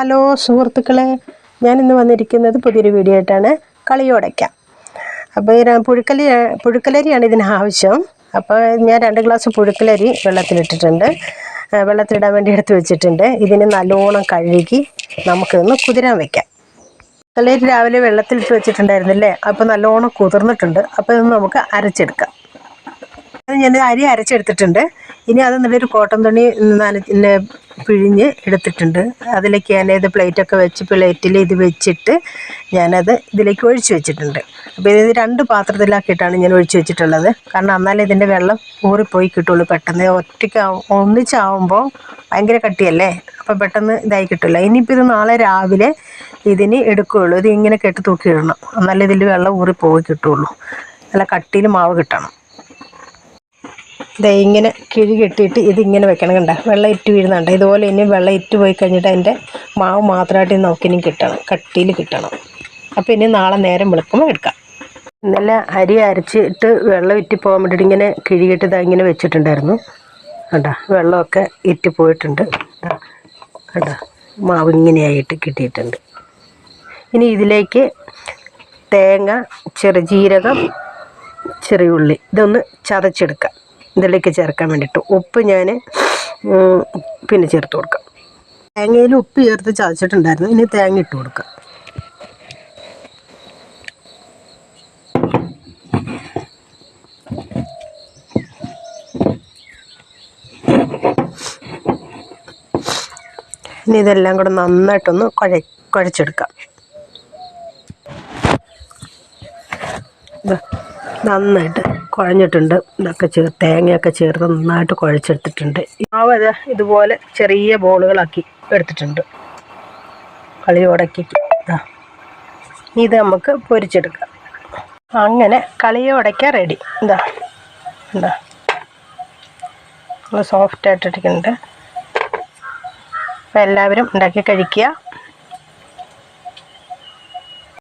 Hello സുഹൃത്തുക്കളെ ഞാൻ ഇന്ന് വന്നിരിക്കുന്നത് പുതിയൊരു വീഡിയോ ആയിട്ടാണ്. കളിയോടയ്ക്ക അപ്പോൾ ഈ പുഴുക്കലി പുഴുക്കലരി പുഴുക്കലരിയാണ് ഇതിന് ആവശ്യം. അപ്പോൾ ഞാൻ രണ്ട് ഗ്ലാസ് പുഴുക്കലരി വെള്ളത്തിലിട്ടിട്ടുണ്ട്. വെള്ളത്തിലിടാൻ വേണ്ടി എടുത്ത് വെച്ചിട്ടുണ്ട്. ഇതിന് നല്ലോണം കഴുകി നമുക്കിതൊന്ന് കുതിരാൻ വെക്കാം. പുഴുക്കലരി രാവിലെ വെള്ളത്തിലിട്ട് വെച്ചിട്ടുണ്ടായിരുന്നില്ലേ? അപ്പോൾ നല്ലോണം കുതിർന്നിട്ടുണ്ട്. അപ്പോൾ ഇത് നമുക്ക് അരച്ചെടുക്കാം. ഞാൻ അരി അരച്ചെടുത്തിട്ടുണ്ട്. ഇനി അത് നല്ലൊരു കോട്ടൺ തുണി നനച്ച് പിഴിഞ്ഞ് എടുത്തിട്ടുണ്ട്. അതിലേക്ക് ഞാൻ ഇത് പ്ലേറ്റൊക്കെ വെച്ച് പ്ലേറ്റിൽ ഇത് വെച്ചിട്ട് ഞാനത് ഇതിലേക്ക് ഒഴിച്ച് വെച്ചിട്ടുണ്ട്. അപ്പോൾ ഇത് രണ്ട് പാത്രത്തിലാക്കിയിട്ടാണ് ഞാൻ ഒഴിച്ച് വെച്ചിട്ടുള്ളത്. കാരണം എന്നാലേ ഇതിന്റെ വെള്ളം ഊറിപ്പോയി കിട്ടുള്ളൂ പെട്ടെന്ന്. ഒറ്റയ്ക്ക് ഒന്നിച്ചാവുമ്പോൾ ഭയങ്കര കട്ടിയല്ലേ? അപ്പോൾ പെട്ടെന്ന് ഇതായി കിട്ടില്ല. ഇനിയിപ്പോൾ ഇത് നാളെ രാവിലെ ഇതിന് എടുക്കുകയുള്ളൂ ഇത് ഇങ്ങനെ കെട്ടി തൂക്കി ഇടണം എന്നാലേ ഇതിൽ വെള്ളം ഊറിപ്പോയി കിട്ടുള്ളൂ. നല്ല കട്ടിയിൽ മാവ് കിട്ടണം. ദേ ഇങ്ങനെ കിഴി കെട്ടിയിട്ട് ഇതിങ്ങനെ വെക്കണം കണ്ട. വെള്ളം ഇറ്റ് വീഴുന്നുണ്ട്. ഇതുപോലെ ഇനി വെള്ളം ഇറ്റ് പോയി കഴിഞ്ഞിട്ട് അതിന്റെ മാവ് മാത്രമായിട്ട് നമുക്കിനി കിട്ടണം. കട്ടിയിൽ കിട്ടണം. അപ്പോൾ ഇനി നാളെ നേരം വെളുക്കുമ്പോൾ എടുക്കാം. ഇന്നലെ അരി അരച്ചിട്ട് വെള്ളം ഇറ്റി പോകാൻ വേണ്ടിയിട്ട് ഇങ്ങനെ കിഴിയിട്ട് ഇതാ ഇങ്ങനെ വെച്ചിട്ടുണ്ടായിരുന്നു. കണ്ട വെള്ളമൊക്കെ ഇറ്റ് പോയിട്ടുണ്ട്. കണ്ട മാവ് ഇങ്ങനെയായിട്ട് കിട്ടിയിട്ടുണ്ട്. ഇനി ഇതിലേക്ക് തേങ്ങ ചെറുജീരകം ചെറിയുള്ളി ഇതൊന്ന് ചതച്ചെടുക്കാം. ഇതിലേക്ക് ചേർക്കാൻ വേണ്ടിയിട്ട് ഉപ്പ് ഞാൻ പിന്നെ ചേർത്ത് കൊടുക്കാം. തേങ്ങയിൽ ഉപ്പ് ചേർത്ത് ചതച്ചിട്ടുണ്ടായിരുന്നു. ഇനി തേങ്ങ ഇട്ട് കൊടുക്കാം. ഇനി ഇതെല്ലാം കൂടെ നന്നായിട്ടൊന്ന് കുഴ കുഴച്ചെടുക്കാം. നന്നായിട്ട് കുഴഞ്ഞിട്ടുണ്ട്. ഇതൊക്കെ ചേർ തേങ്ങയൊക്കെ ചേർത്ത് നന്നായിട്ട് കുഴച്ചെടുത്തിട്ടുണ്ട്. മാവ് ഇത് ഇതുപോലെ ചെറിയ ബോളുകളാക്കി എടുത്തിട്ടുണ്ട്. കളിയോടക്കി ഇത് നമുക്ക് പൊരിച്ചെടുക്കാം. അങ്ങനെ കളിയോടയ്ക്ക റെഡി എന്താ എന്താ സോഫ്റ്റ് ആയിട്ടിരിക്കുന്നുണ്ട്. അപ്പോൾ എല്ലാവരും ഉണ്ടാക്കി കഴിക്കുക.